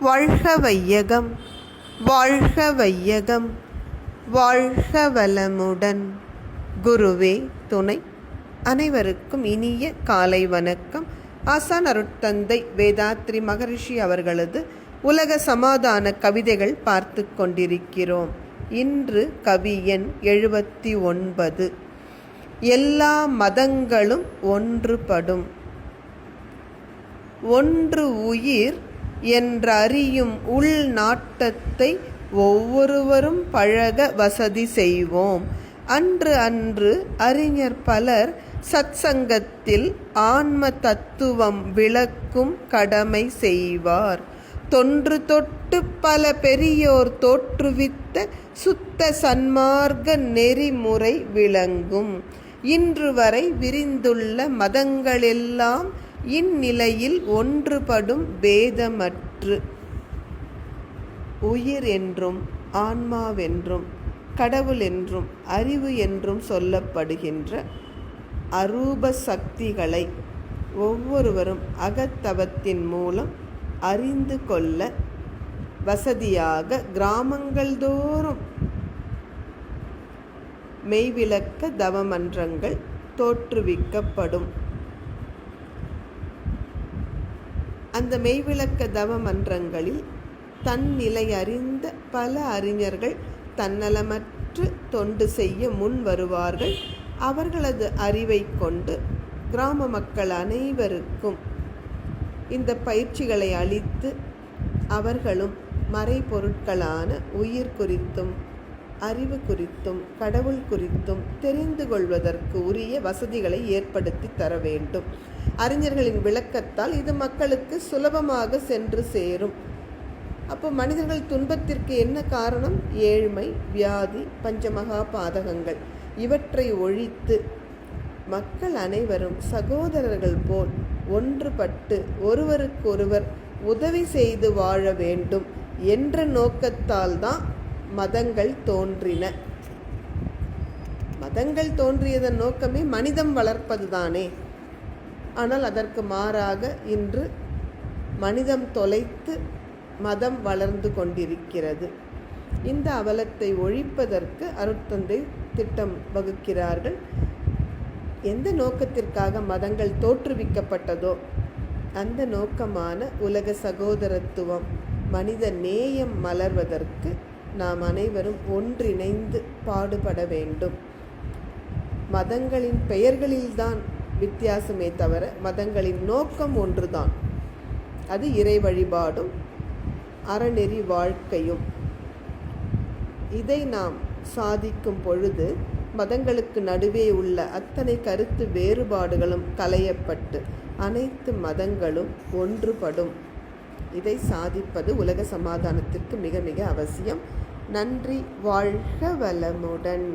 வாழ்க வையகம் வாழ்க வையகம் வாழ்க வளமுடன் குருவே துணை. அனைவருக்கும் இனிய காலை வணக்கம். ஆசான் அருட்தந்தை வேதாத்ரி மகரிஷி அவர்களது உலக சமாதான கவிதைகள் பார்த்து கொண்டிருக்கிறோம். இன்று கவி எண் எழுபத்தி ஒன்பது. எல்லா மதங்களும் ஒன்றுபடும். ஒன்று உயிர் என்றறியும் உள்நாட்டத்தை ஒவ்வொருவரும் பழக வசதி செய்வோம். அன்று அன்று அறிஞர் பலர் சத்சங்கத்தில் ஆன்ம தத்துவம் விளக்கும் கடமை செய்வார். தொன்று தொட்டு பல பெரியோர் தோற்றுவித்த சுத்த சன்மார்க்க நெறிமுறை விளங்கும். இன்று வரை விரிந்துள்ள மதங்களெல்லாம் இந்நிலையில் ஒன்றுபடும் பேதமற்று உயிர் என்றும் ஆன்மாவென்றும் கடவுள் என்றும் அறிவு என்றும் சொல்லப்படுகின்ற அரூப சக்திகளை ஒவ்வொருவரும் அகத்தவத்தின் மூலம் அறிந்து கொள்ள வசதியாக கிராமங்கள் தோறும் மெய்விளக்க தவமன்றங்கள் தோற்றுவிக்கப்படும். அந்த மெய்விளக்க தவ மன்றங்களில் தன்னிலை அறிந்த பல அறிஞர்கள் தன்னலமற்று தொண்டு செய்ய முன் வருவார்கள். அவர்களது அறிவை கொண்டு கிராம மக்கள் அனைவருக்கும் இந்த பயிற்சிகளை அளித்து அவர்களும் மறைபொருட்களான உயிர் குறித்தும் அறிவு குறித்தும் கடவுள் குறித்தும் தெரிந்து கொள்வதற்கு உரிய வசதிகளை ஏற்படுத்தி தர வேண்டும். அறிஞர்களின் விளக்கத்தால் இது மக்களுக்கு சுலபமாக சென்று சேரும். அப்போ மனிதர்கள் துன்பத்திற்கு என்ன காரணம்? ஏழ்மை வியாதி பஞ்சமகா பாதகங்கள். இவற்றை ஒழித்து மக்கள் அனைவரும் சகோதரர்கள் போல் ஒன்றுபட்டு ஒருவருக்கொருவர் உதவி செய்து வாழ வேண்டும் என்ற நோக்கத்தால் தான் மதங்கள் தோன்றின. மதங்கள் தோன்றியதன் நோக்கமே மனிதம் வளர்ப்பது தானே ஆனால் அதற்கு மாறாக இன்று மனிதம் தொலைத்து மதம் வளர்ந்து கொண்டிருக்கிறது. இந்த அவலத்தை ஒழிப்பதற்கு அருட்தந்தை திட்டம் வகுக்கிறார்கள். எந்த நோக்கத்திற்காக மதங்கள் தோற்றுவிக்கப்பட்டதோ அந்த நோக்கமான உலக சகோதரத்துவம் மனித நேயம் மலர்வதற்கு நாம் அனைவரும் ஒன்றிணைந்து பாடுபட வேண்டும். மதங்களின் பெயர்களில்தான் வித்தியாசமே தவிர மதங்களின் நோக்கம் ஒன்றுதான். அது இறை வழிபாடும் அறநெறி வாழ்க்கையும். இதை நாம் சாதிக்கும் பொழுது மதங்களுக்கு நடுவே உள்ள அத்தனை கருத்து வேறுபாடுகளும் களையப்பட்டு அனைத்து மதங்களும் ஒன்றுபடும். இதை சாதிப்பது உலக சமாதானத்திற்கு மிக மிக அவசியம். நன்றி வாழ்க வளமுடன்.